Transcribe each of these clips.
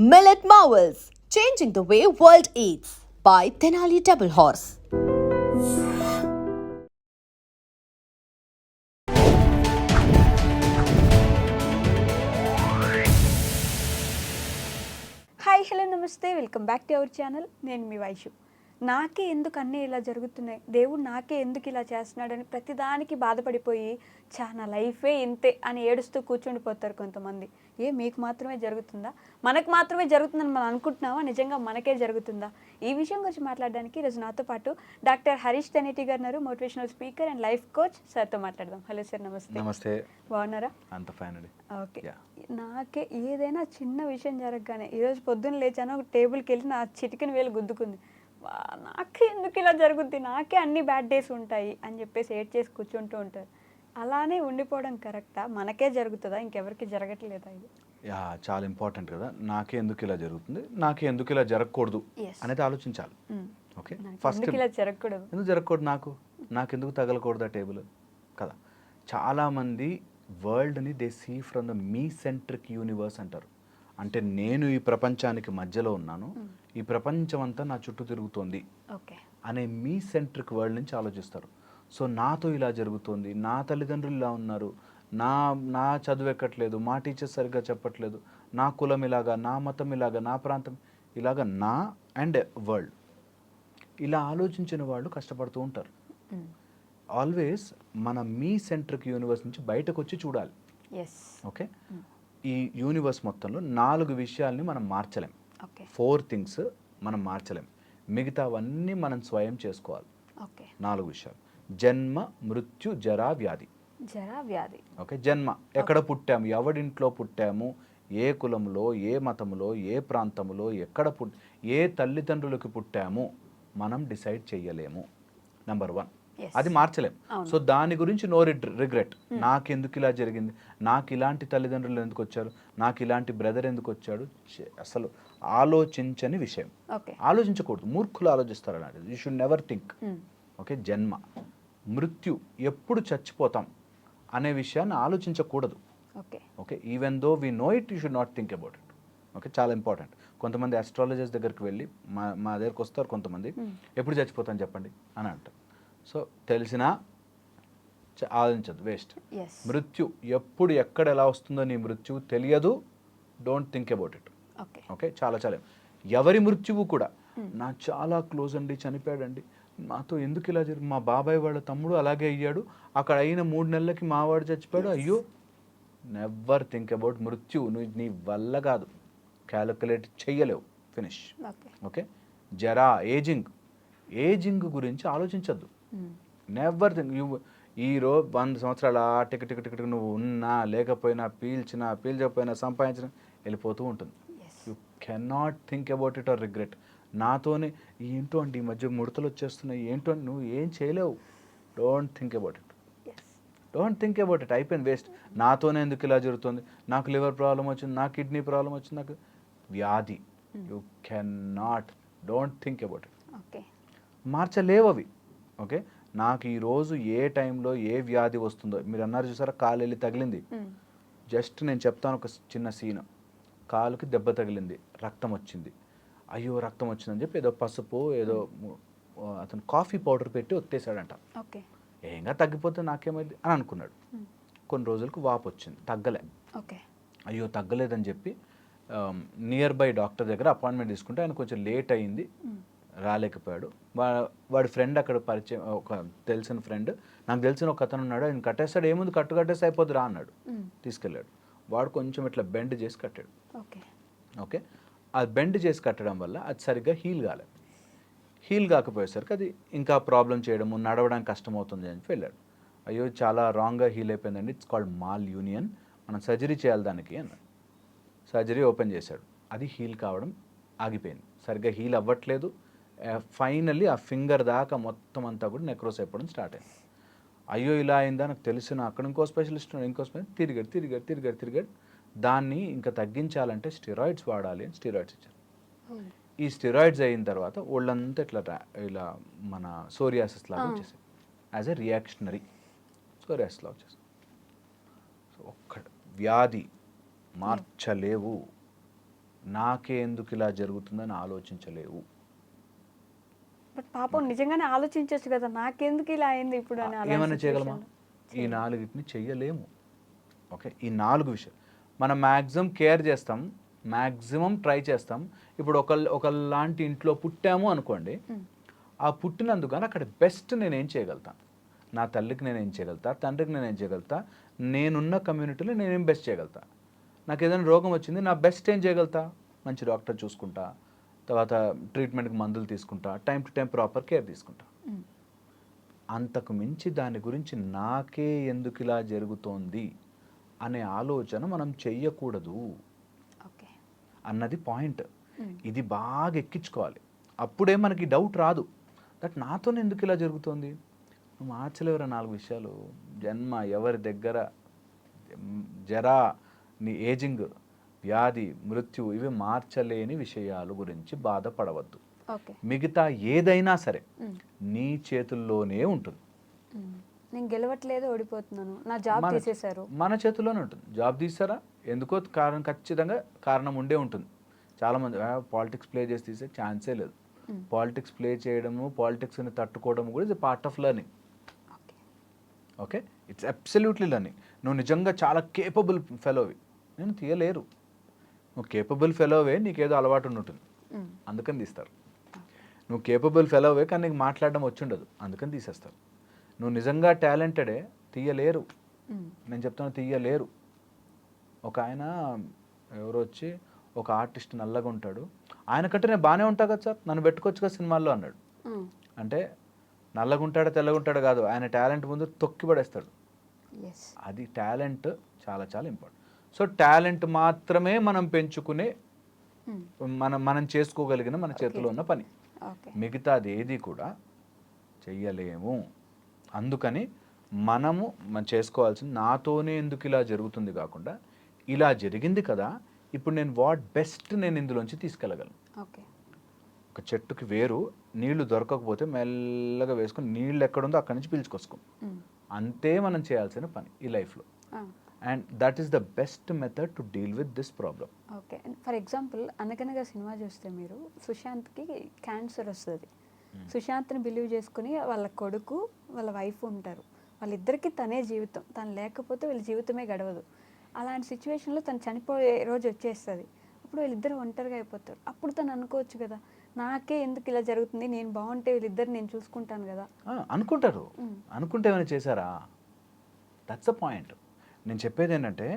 Millet Marvels, changing the way world eats by Tenali Double Horse. Hi hello నమస్తే welcome back to our channel నేను మీ వైషు నాకే ఎందుకు అన్నీ ఇలా జరుగుతున్నాయి? దేవుడు నాకే ఎందుకు ఇలా చేస్తున్నాడని ప్రతిదానికి బాధపడిపోయి చా నా లైఫే ఇంతే అని ఏడుస్తూ కూర్చుండిపోతారు కొంతమంది. ఏ మీకు మాత్రమే జరుగుతుందా? మనకు మాత్రమే జరుగుతుందని మనం అనుకుంటున్నావా నిజంగా మనకే జరుగుతుందా? ఈ విషయం గురించి మాట్లాడడానికి ఈరోజు నాతో పాటు డాక్టర్ హరీష్ తెనేటి గారు motivational speaker and life coach. సార్తో మాట్లాడదాం. హలో సార్ నమస్తే. నమస్తే. బాగున్నారా? అంత ఫైన్ అండి. ఓకే. నాకే ఏదైనా చిన్న విషయం జరగగానే ఈరోజు పొద్దున్న లేచాను ఒక టేబుల్కి వెళ్ళి నా చిటికెన్ వేలు గుద్దుకుంది. నాకే ఎందుకు ఇలా జరుగుద్ది? నాకే అన్ని బ్యాడ్ డేస్ ఉంటాయి అని చెప్పేసి ఏడ్ చేసి కూర్చుంటూ ఉంటారు. అలానే ఉండిపోవడం కరెక్టా మనకే జరుగుతుందా? ఇంకెవరికి జరగట్లేదా ఇది? యా చాలా ఇంపార్టెంట్ కదా. నాకే ఎందుకు ఇలా జరుగుతుంది? నాకే ఎందుకు ఇలా జరగకూడదు. అనేది ఆలోచించాలి. ఓకే? ఫస్ట్ ఎందుకు ఇలా జరగకూడదు? ఎందుకు జరగకూడదు నాకు? నాకు ఎందుకు తగలకూడదు ఆ టేబుల్ కదా. చాలామంది వరల్డ్ని they see from the me centric universe అంటారు. అంటే నేను ఈ ప్రపంచానికి మధ్యలో ఉన్నాను. ఈ ప్రపంచం అంతా నా చుట్టూ తిరుగుతోంది అనే మీ సెంట్రిక్ వరల్డ్ నుంచి ఆలోచిస్తారు. సో నాతో ఇలా జరుగుతుంది నా తల్లిదండ్రులు ఇలా ఉన్నారు నా నా చదువు ఎక్కట్లేదు మా టీచర్స్ సరిగ్గా చెప్పట్లేదు నా కులం ఇలాగా నా మతం ఇలాగా నా ప్రాంతం ఇలాగా నా అండ్ వరల్డ్ ఇలా ఆలోచించిన వాళ్ళు కష్టపడుతూ ఉంటారు. ఆల్వేస్ మన మీ సెంట్రిక్ యూనివర్స్ నుంచి బయటకు వచ్చి చూడాలి ఓకే? ఈ యూనివర్స్ మొత్తంలో నాలుగు విషయాల్ని మనం మార్చలేం. ఫోర్ థింగ్స్ మనం మార్చలేం. మిగతావన్నీ మనం స్వయం చేసుకోవాలి. ఓకే. నాలుగు విషయాలు. జన్మ మృత్యు జరా వ్యాధి. జరా వ్యాధి. ఓకే జన్మ. ఎక్కడ పుట్టాము? ఎవడింట్లో పుట్టాము? ఏ కులంలో ఏ మతంలో ఏ ప్రాంతంలో ఎక్కడ పుట్ ఏ తల్లిదండ్రులకు పుట్టాము? మనం డిసైడ్ చేయలేము నెంబర్ వన్. అది మార్చలేం. సో దాని గురించి నో రిగ్రెట్. నాకెందుకు ఇలా జరిగింది? నాకు ఇలాంటి తల్లిదండ్రులు ఎందుకు వచ్చారు? నాకు ఇలాంటి బ్రదర్ ఎందుకు వచ్చాడు? అసలు ఆలోచించని విషయం. ఆలోచించకూడదు. మూర్ఖులు ఆలోచిస్తారు అలాంటిది. You should never think. Okay జన్మ. మృత్యు ఎప్పుడు చచ్చిపోతాం అనే విషయాన్ని ఆలోచించకూడదు. Okay. Even though we know it you should not think about it okay చాలా ఇంపార్టెంట్ కొంతమంది అస్ట్రాలజర్స్ దగ్గరికి వెళ్ళి మా మా దగ్గరకు వస్తారు కొంతమంది. ఎప్పుడు చచ్చిపోతాను చెప్పండి? అని అంటారు. సో తెలిసినా ఆలోచించదు. వేస్ట్ మృత్యు ఎప్పుడు ఎక్కడ ఎలా వస్తుందో నీ మృత్యు తెలియదు. Don't think about it okay. చాలా చాలా. ఎవరి మృత్యువు కూడా నా చాలా క్లోజ్ అండి చనిపోయాడండి. నాతో ఎందుకు ఇలా జరిగి మా బాబాయ్ వాళ్ళ తమ్ముడు అలాగే అయ్యాడు. అక్కడ అయిన మూడు నెలలకి మావాడు చచ్చిపోయాడు. అయ్యో! నెవర్ థింక్ అబౌట్ మృత్యు నువ్వు నీ వల్ల కాదు. క్యాలిక్యులేట్ చెయ్యలేవు ఫినిష్ ఓకే. జరా ఏజింగ్ ఏజింగ్ గురించి ఆలోచించద్దు. నెవర్ థింక్ యూ ఈ వంద సంవత్సరాల టిక్ టిక్ టిక్ టిక్ నువ్వు ఉన్నా లేకపోయినా పీల్చినా పీల్చకపోయినా సంపాదించినా వెళ్ళిపోతూ ఉంటుంది. You cannot think about it or regret నాతోనే ఏంటో అండి ఈ మధ్య ముడతలు వచ్చేస్తున్నాయి ఏంటో అని నువ్వు ఏం చేయలేవు. Don't think about it don't think about it అయిపోయింది వేస్ట్ నాతోనే ఎందుకు ఇలా జరుగుతుంది? నాకు లివర్ ప్రాబ్లం వచ్చింది నాకు కిడ్నీ ప్రాబ్లం వచ్చింది నాకు వ్యాధి. You can not don't think about it మార్చలేవు అవి. ఓకే నాకు ఈరోజు ఏ టైంలో ఏ వ్యాధి వస్తుందో మీరు అన్నారు చూసారా కాలు వెళ్ళి తగిలింది. జస్ట్ నేను చెప్తాను ఒక చిన్న సీన్ కాలుకి దెబ్బ తగిలింది. రక్తం వచ్చింది. అయ్యో రక్తం వచ్చిందని చెప్పి ఏదో పసుపు ఏదో అతను కాఫీ పౌడర్ పెట్టి ఒత్తేసాడంట. ఓకే. ఏంగా తగ్గిపోతే నాకేమైంది అని అనుకున్నాడు. కొన్ని రోజులకు వాపు వచ్చింది. తగ్గలే. ఓకే. అయ్యో తగ్గలేదని చెప్పి నియర్ బై డాక్టర్ దగ్గర అపాయింట్మెంట్ తీసుకుంటే ఆయన కొంచెం లేట్ అయింది. రాలేకపోయాడు. వా వాడి ఫ్రెండ్ అక్కడ పరిచయం ఒక తెలిసిన ఫ్రెండ్ నాకు తెలిసిన ఒక అతను ఉన్నాడు. ఆయన కట్టేస్తాడు. ఏముంది? కట్టు కట్టేస్తే అయిపోద్ది రా అన్నాడు. తీసుకెళ్ళాడు. వాడు కొంచెం ఇట్లా బెండ్ చేసి కట్టాడు. ఓకే. ఓకే. అది బెండ్ చేసి కట్టడం వల్ల అది సరిగ్గా హీల్ కాలేదు. హీల్ కాకపోయేసరికి అది ఇంకా ప్రాబ్లం చేయడము నడవడానికి కష్టమవుతుంది అని వెళ్ళాడు. అయ్యో చాలా రాంగ్గా హీల్ అయిపోయిందండి. It's called malunion. మనం సర్జరీ చేయాలి దానికి అన్నాడు. సర్జరీ ఓపెన్ చేశాడు. అది హీల్ కావడం ఆగిపోయింది. సరిగ్గా హీల్ అవ్వట్లేదు. ఫైనల్లీ ఆ ఫింగర్ దాకా మొత్తం అంతా కూడా నెక్రోస్ అయిపోవడం స్టార్ట్ అయింది. అయ్యో ఇలా అయిందా? నాకు తెలిసిన అక్కడ ఇంకో స్పెషలిస్ట్ ఇంకో స్పెషల్ తిరిగాడు తిరిగాడు తిరిగాడు తిరిగాడు. దాన్ని ఇంకా తగ్గించాలంటే స్టెరాయిడ్స్ వాడాలి అని స్టెరాయిడ్స్ ఇచ్చారు. ఈ స్టెరాయిడ్స్ అయిన తర్వాత ఒళ్ళంతా ఇట్లా ఇలా మన సోరియాసిస్ లాగా వచ్చేసాయి. యాజ్ ఎ రియాక్షనరీ సోరియాసిస్ లాగా వచ్చేసాయి. సో ఒక్క వ్యాధి మార్చలేవు. నాకే ఎందుకు ఇలా జరుగుతుందని ఆలోచించలేవు. బట్ పాపం నిజంగానే ఆలోచించవచ్చు కదా నాకెందుకు ఇలా అయింది ఇప్పుడు ఏమైనా చేయగలమా. ఈ నాలుగిటిని చెయ్యలేము. ఓకే? ఈ నాలుగు విషయాలు. మనం మ్యాక్సిమం కేర్ చేస్తాం మ్యాక్సిమం ట్రై చేస్తాం. ఇప్పుడు ఒక ఒకలాంటి ఇంట్లో పుట్టాము అనుకోండి. ఆ పుట్టినందుకు కానీ అక్కడ బెస్ట్ నేను ఏం చేయగలుగుతాను నా తల్లికి నేను ఏం చేయగలుగుతా? తండ్రికి నేను ఏం చేయగలుగుతా? నేనున్న కమ్యూనిటీలో నేనేం బెస్ట్ చేయగలుగుతా? నాకు ఏదైనా రోగం వచ్చింది నా బెస్ట్ ఏం చేయగలుగుతా? మంచి డాక్టర్ చూసుకుంటా తర్వాత ట్రీట్మెంట్కి మందులు తీసుకుంటా time to time proper care తీసుకుంటా. అంతకు మించి దాని గురించి నాకే ఎందుకు ఇలా జరుగుతోంది? అనే ఆలోచన మనం చెయ్యకూడదు. అన్నది పాయింట్. మ్మ్. ఇది బాగా ఎక్కించుకోవాలి. అప్పుడే మనకి డౌట్ రాదు. దట్ నాతోనే ఎందుకు ఇలా జరుగుతోంది? మార్చలేవురా నాలుగు విషయాలు. జన్మ ఎవరి దగ్గర జరా నీ ఏజింగ్ వ్యాధి మృత్యు ఇవి మార్చలేని విషయాల గురించి బాధపడవద్దు. మిగతా ఏదైనా సరే మ్మ్. నీ చేతుల్లోనే ఉంటుంది. మ్మ్. నేను గెలవట్లేదు ఓడిపోతున్నాను. నా జాబ్ మన- తీసేశారు. మన చేతుల్లోనే ఉంటుంది. జాబ్ తీసారా ఎందుకో కారణం ఖచ్చితంగా కారణం ఉండే ఉంటుంది. చాలామంది పాలిటిక్స్ ప్లే చేసి తీసే ఛాన్సే లేదు. పాలిటిక్స్ ప్లే చేయడము పాలిటిక్స్ని తట్టుకోవడం కూడా ఇది part of learning. Okay. It's absolutely learning. నువ్వు నిజంగా చాలా కేపబుల్ ఫెలోవి. నేను తీయలేరు. నువ్వు కేపబుల్ ఫెలోవే నీకేదో అలవాటు ఉంటుంది. అందుకని తీస్తారు. నువ్వు కేపబుల్ ఫెలోవే కానీ నీకు మాట్లాడడం వచ్చి ఉండదు. అందుకని తీసేస్తారు. నువ్వు నిజంగా టాలెంటెడే తీయలేరు. నేను చెప్తాను తీయలేరు. ఒక ఆయన ఎవరో వచ్చి ఒక ఆర్టిస్ట్ నల్లగా ఉంటాడు. ఆయన కంటే నేను బాగానే ఉంటా కదా సార్? నన్ను పెట్టుకోవచ్చు కదా సినిమాల్లో అన్నాడు. అంటే నల్లగా ఉంటాడో తెల్లగా ఉంటాడో కాదు. ఆయన టాలెంట్ ముందు తొక్కి పడేస్తాడు. అది టాలెంట్ చాలా చాలా ఇంపార్టెంట్. సో టాలెంట్ మాత్రమే మనం పెంచుకునే. మనం మనం చేసుకోగలిగిన మన చేతిలో ఉన్న పని. మిగతాది ఏది కూడా చెయ్యలేము. అందుకని మనము మనం చేసుకోవాల్సింది నాతోనే ఎందుకు ఇలా జరుగుతుంది కాకుండా ఇలా జరిగింది కదా ఇప్పుడు నేను వాట్ బెస్ట్ నేను ఇందులోంచి తీసుకెళ్ళగలను. ఓకే. ఒక చెట్టుకి వేరు నీళ్ళు దొరకకపోతే మెల్లగా వేసుకొని నీళ్ళు ఎక్కడుందో అక్కడి నుంచి పీల్చుకొసుకో. అంతే మనం చేయాల్సిన పని ఈ లైఫ్లో. And that is the best method to deal with this problem okay. For example అనగనగా సినిమా చూస్తే మీరు సుశాంత్కి క్యాన్సర్ వస్తుంది. సుశాంత్ని బిలీవ్ చేసుకుని వాళ్ళ కొడుకు వాళ్ళ వైఫ్ ఉంటారు. వాళ్ళిద్దరికీ తనే జీవితం. తను లేకపోతే వీళ్ళ జీవితమే గడవదు. అలాంటి సిచ్యువేషన్లో తను చనిపోయే రోజు వచ్చేస్తుంది. అప్పుడు వీళ్ళిద్దరు ఒంటరిగా అయిపోతారు. అప్పుడు తను అనుకోవచ్చు కదా నాకే ఎందుకు ఇలా జరుగుతుంది? నేను బాగుంటే వీళ్ళిద్దరు నేను చూసుకుంటాను కదా. అనుకుంటారు. అనుకుంటే ఏమైనా చేశారా? దట్స్ అ పాయింట్ నేను చెప్పేది ఏంటంటే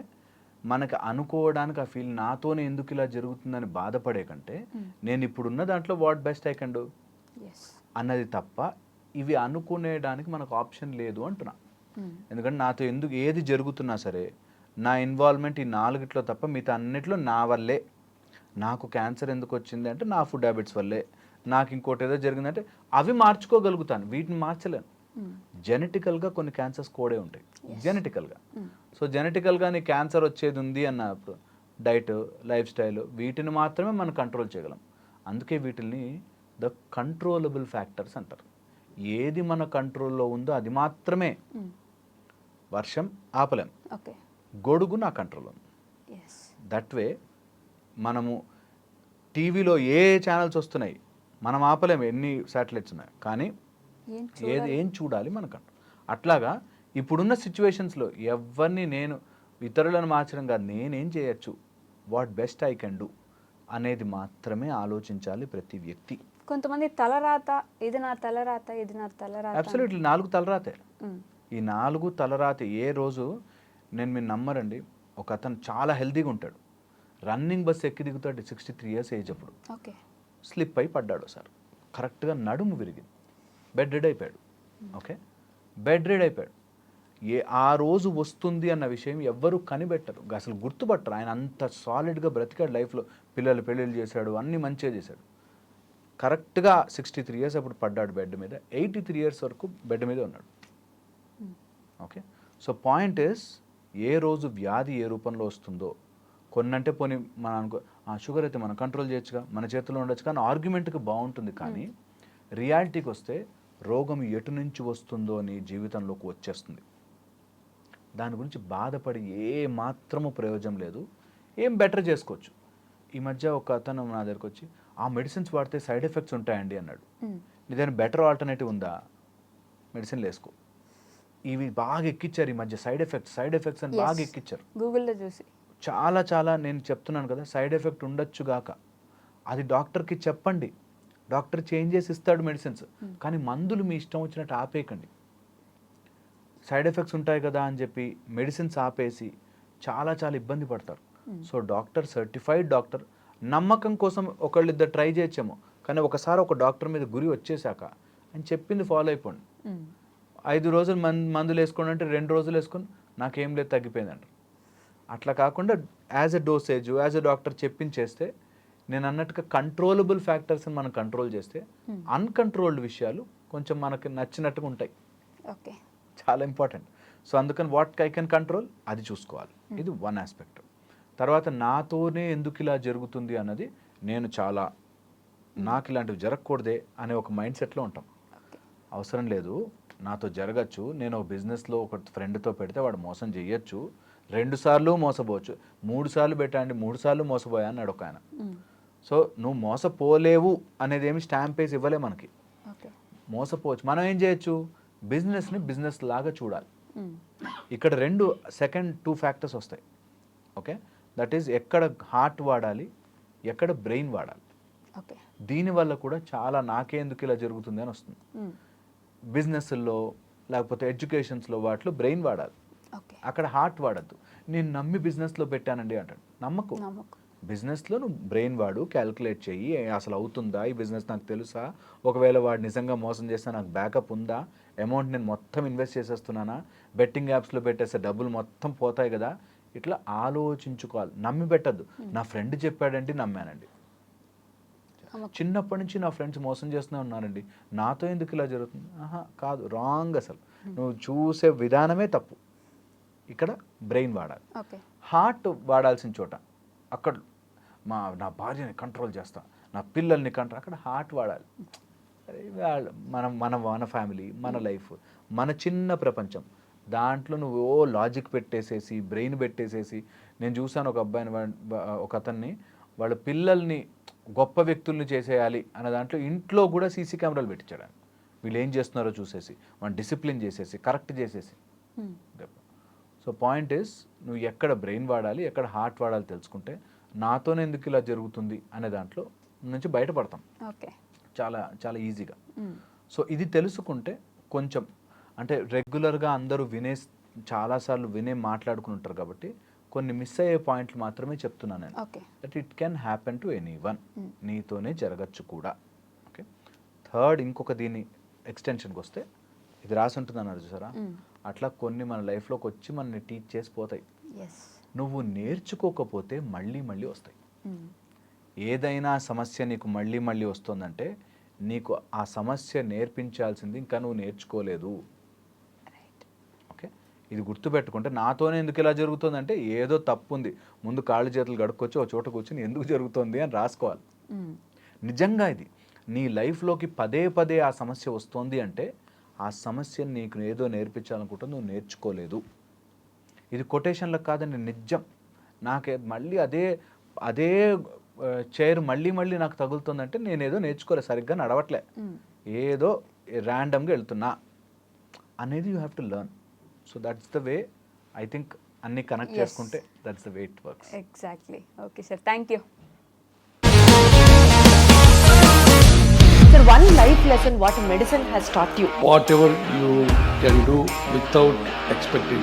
మనకు అనుకోవడానికి ఆ ఫీల్ నాతోనే ఎందుకు ఇలా జరుగుతుందని బాధపడే కంటే. నేను ఇప్పుడున్న దాంట్లో what best I can do is అన్నది తప్ప ఇవి అనుకునేడానికి మనకు ఆప్షన్ లేదు అంటున్నా. ఎందుకంటే నాతో ఎందుకు ఏది జరుగుతున్నా సరే నా ఇన్వాల్వ్మెంట్ ఈ నాలుగిట్లో తప్ప మిగతా అన్నిట్లో నా వల్లే. నాకు క్యాన్సర్ ఎందుకు వచ్చింది అంటే నా ఫుడ్ హ్యాబిట్స్ వల్లే. నాకు ఇంకోటి ఏదో జరిగిందంటే అవి మార్చుకోగలుగుతాను. వీటిని మార్చలేను. జెనెటికల్గా కొన్ని క్యాన్సర్స్ కోడే ఉంటాయి. జెనెటికల్గా సో జెనెటికల్గా నీ క్యాన్సర్ వచ్చేది ఉంది అన్నప్పుడు డైట్ లైఫ్ స్టైల్ వీటిని మాత్రమే మనం కంట్రోల్ చేయగలం. అందుకే వీటిని ద కంట్రోలబుల్ ఫ్యాక్టర్స్ అంటారు. ఏది మన కంట్రోల్లో ఉందో అది మాత్రమే వర్షం ఆపలేం. గొడుగు నా కంట్రోల్ ఉంది. దట్ వే మనము టీవీలో ఏ ఛానల్స్ వస్తున్నాయి మనం ఆపలేం ఎన్ని శాటిలైట్స్ ఉన్నాయి కానీ ఏది ఏం చూడాలి మనకంట అట్లాగా ఇప్పుడున్న సిచ్యువేషన్స్లో ఎవరిని నేను ఇతరులను మార్చడం కాదు నేనేం చేయొచ్చు? What best I can do అనేది మాత్రమే ఆలోచించాలి ప్రతి వ్యక్తి. కొంతమంది తలరాత ఇది నా తలరాత ఇది నా తలరాత అబ్సల్యూట్లీ నాలుగు తలరాతే. ఈ నాలుగు తలరాతి ఏ రోజు నేను మీరు నమ్మరండి ఒక అతను చాలా హెల్తీగా ఉంటాడు. రన్నింగ్ బస్ ఎక్కి దిగుతాడు సిక్స్టీ త్రీ ఇయర్స్ ఏజ్ అప్పుడు. ఓకే. స్లిప్ అయి పడ్డాడు సార్. కరెక్ట్గా నడుము విరిగింది. బెడ్ రెడ్ అయిపోయాడు. ఓకే? బెడ్ రెడ్ అయిపోయాడు. ఏ ఆ రోజు వస్తుంది అన్న విషయం ఎవ్వరూ కనిపెట్టరు. అసలు గుర్తుపట్టరు. ఆయన అంత సాలిడ్గా బ్రతికాడు లైఫ్లో. పిల్లలు పెళ్ళిళ్ళు చేశాడు అన్నీ మంచిగా చేశాడు. కరెక్ట్గా సిక్స్టీ త్రీ ఇయర్స్ అప్పుడు పడ్డాడు బెడ్ మీద. ఎయిటీ త్రీ ఇయర్స్ వరకు బెడ్ మీద ఉన్నాడు. ఓకే? సో పాయింట్ ఇస్ ఏ రోజు వ్యాధి ఏ రూపంలో వస్తుందో. కొన్నంటే పోనీ మనం అనుకో షుగర్ అయితే మనం కంట్రోల్ చేయొచ్చుగా మన చేతిలో ఉండొచ్చు కానీ ఆర్గ్యుమెంట్కి బాగుంటుంది కానీ రియాలిటీకి వస్తే రోగం ఎటు నుంచి వస్తుందో నీ జీవితంలోకి వచ్చేస్తుంది. దాని గురించి బాధపడి ఏ మాత్రము ప్రయోజనం లేదు. ఏం బెటర్ చేసుకోవచ్చు? ఈ మధ్య ఒక అతను నా దగ్గరకు వచ్చి ఆ మెడిసిన్స్ వాడితే సైడ్ ఎఫెక్ట్స్ ఉంటాయండి అన్నాడు. నీదైనా బెటర్ ఆల్టర్నేటివ్ ఉందా? మెడిసిన్లు వేసుకో. ఇవి బాగా ఎక్కిచ్చారు ఈ మధ్య సైడ్ ఎఫెక్ట్స్ సైడ్ ఎఫెక్ట్స్ అని బాగా. ఎక్కిచ్చారు. గూగుల్లో చూసి. చాలా చాలా నేను చెప్తున్నాను కదా సైడ్ ఎఫెక్ట్ ఉండొచ్చు గాక. అది డాక్టర్కి చెప్పండి. డాక్టర్ చేంజ్ చేసి ఇస్తాడు మెడిసిన్స్ కానీ మందులు మీ ఇష్టం వచ్చినట్టు ఆపేయకండి. సైడ్ ఎఫెక్ట్స్ ఉంటాయి కదా అని చెప్పి మెడిసిన్స్ ఆపేసి చాలా చాలా ఇబ్బంది పడతారు. సో డాక్టర్ సర్టిఫైడ్ డాక్టర్ నమ్మకం కోసం ఒకళ్ళిద్దరు ట్రై చేయొచ్చేమో కానీ ఒకసారి ఒక డాక్టర్ మీద గురి వచ్చేసాక అని చెప్పింది ఫాలో అయిపోండి. ఐదు రోజులు మం మందులు వేసుకోండి అంటే రెండు రోజులు వేసుకొని నాకేం లేదు తగ్గిపోయిందంట. అట్లా కాకుండా as a dosage as a doctor చెప్పించేస్తే నేను అన్నట్టుగా కంట్రోలబుల్ ఫ్యాక్టర్స్ని మనం కంట్రోల్ చేస్తే అన్కంట్రోల్డ్ విషయాలు కొంచెం మనకి నచ్చినట్టుగా ఉంటాయి. ఓకే. చాలా ఇంపార్టెంట్. సో అందుకని వాట్ ఐ కెన్ కంట్రోల్ అది చూసుకోవాలి. ఇది వన్ ఆస్పెక్ట్. తర్వాత నాతోనే ఎందుకు ఇలా జరుగుతుంది అన్నది నేను చాలా నాకు ఇలాంటివి జరగకూడదే అనే ఒక మైండ్ సెట్లో ఉంటాం. అవసరం లేదు. నాతో జరగచ్చు. నేను ఒక బిజినెస్లో ఒక ఫ్రెండ్తో పెడితే వాడు మోసం చేయొచ్చు రెండు సార్లు మోసపోవచ్చు. మూడు సార్లు పెట్టండి మూడు సార్లు మోసపోయా అన్నాడు ఒక ఆయన. సో నువ్వు మోసపోలేవు అనేది ఏమి స్టాంప్ వేసి ఇవ్వలే మనకి. మోసపోవచ్చు. మనం ఏం చేయొచ్చు? బిజినెస్ని బిజినెస్ లాగా చూడాలి. ఇక్కడ రెండు సెకండ్ టూ ఫ్యాక్టర్స్ వస్తాయి. ఓకే? దట్ ఈజ్ ఎక్కడ హార్ట్ వాడాలి ఎక్కడ బ్రెయిన్ వాడాలి. దీనివల్ల కూడా చాలా నాకే ఎందుకు ఇలా జరుగుతుంది అని వస్తుంది. మ్మ్. బిజినెస్ల్లో లేకపోతే ఎడ్యుకేషన్స్లో వాటిలో బ్రెయిన్ వాడాలి. అక్కడ హార్ట్ వాడద్దు. నేను నమ్మి బిజినెస్లో పెట్టానండి అంటాడు. నమ్మకు. బిజినెస్లో నువ్వు బ్రెయిన్ వాడు క్యాలిక్యులేట్ చెయ్యి అసలు అవుతుందా ఈ బిజినెస్ నాకు తెలుసా ఒకవేళ వాడు నిజంగా మోసం చేస్తే నాకు బ్యాకప్ ఉందా అమౌంట్ నేను మొత్తం ఇన్వెస్ట్ చేసేస్తున్నానా బెట్టింగ్ యాప్స్లో పెట్టేస్తే డబ్బులు మొత్తం పోతాయి కదా ఇట్లా ఆలోచించుకోవాలి. నమ్మి పెట్టద్దు. నా ఫ్రెండ్ చెప్పాడంటే నమ్మానండి. చిన్నప్పటి నుంచి నా ఫ్రెండ్స్ మోసం చేస్తూనే ఉన్నారండి నాతో ఎందుకు ఇలా జరుగుతుంది? ఆహా కాదు. రాంగ్ అసలు. నువ్వు చూసే విధానమే తప్పు. ఇక్కడ బ్రెయిన్ వాడాలి. హార్ట్ వాడాల్సిన చోట అక్కడ మా నా భార్యని కంట్రోల్ చేస్తా. నా పిల్లల్ని కంట్రోల్ అక్కడ హార్ట్ వాడాలి. వాళ్ళ మనం మన మన ఫ్యామిలీ మన లైఫ్ మన చిన్న ప్రపంచం. దాంట్లో నువ్వు ఓ లాజిక్ పెట్టేసేసి బ్రెయిన్ పెట్టేసేసి నేను చూసాను ఒక అబ్బాయిని ఒక అతన్ని వాళ్ళ పిల్లల్ని గొప్ప వ్యక్తుల్ని చేసేయాలి అన్న దాంట్లో ఇంట్లో కూడా సీసీ కెమెరాలు పెట్టించాడు. వీళ్ళు ఏం చేస్తున్నారో చూసేసి వాళ్ళని డిసిప్లిన్ చేసేసి కరెక్ట్ చేసేసి. సో పాయింట్ ఇస్ నువ్వు ఎక్కడ బ్రెయిన్ వాడాలి ఎక్కడ హార్ట్ వాడాలి తెలుసుకుంటే నాతోనే ఎందుకు ఇలా జరుగుతుంది అనే దాంట్లో నుంచి బయటపడతాం ఓకే చాలా చాలా ఈజీగా. సో ఇది తెలుసుకుంటే కొంచెం అంటే రెగ్యులర్గా అందరూ వినే చాలాసార్లు వినే మాట్లాడుకుని ఉంటారు కాబట్టి కొన్ని మిస్ అయ్యే పాయింట్లు మాత్రమే చెప్తున్నాను నేను. That it can happen to anyone Hmm. నీతోనే జరగచ్చు కూడా. ఓకే. థర్డ్ ఇంకొక దీని ఎక్స్టెన్షన్కి వస్తే ఇది రాసి ఉంటుంది అన్నారు చూసారా? మ్మ్. అట్లా కొన్ని మన లైఫ్లోకి వచ్చి మనల్ని టీచ్ చేసి పోతాయి. ఎస్ నువ్వు నేర్చుకోకపోతే మళ్ళీ మళ్ళీ వస్తాయి. మ్మ్. ఏదైనా సమస్య నీకు మళ్ళీ మళ్ళీ వస్తుందంటే నీకు ఆ సమస్య నేర్పించాల్సింది ఇంకా నువ్వు నేర్చుకోలేదు. ఇది గుర్తుపెట్టుకుంటే నాతోనే ఎందుకు ఇలా జరుగుతుందంటే ఏదో తప్పు ఉంది ముందు కాళ్ళు చేతులు గడుక్కొచ్చి ఒక చోట కూర్చుని ఎందుకు జరుగుతుంది అని రాసుకోవాలి. నిజంగా ఇది. నీ లైఫ్లోకి పదే పదే ఆ సమస్య వస్తుంది అంటే ఆ సమస్యను నీకు ఏదో నేర్పించాలనుకుంటే నువ్వు నేర్చుకోలేదు. ఇది కొటేషన్లకు కాదండి నిజం. నాకే మళ్ళీ అదే అదే చైర్ మళ్ళీ మళ్ళీ నాకు తగులుతుందంటే నేను ఏదో నేర్చుకోలేదు సరిగ్గా నడవట్లే. ఏదో ర్యాండమ్గా వెళ్తున్నా. అనేది you have to learn. So that's the way I think అన్ని కనెక్ట్. చేసుకుంటే that's the way it works exactly okay sir thank you Sir, one life lesson what medicine has taught you. whatever you can do without expecting.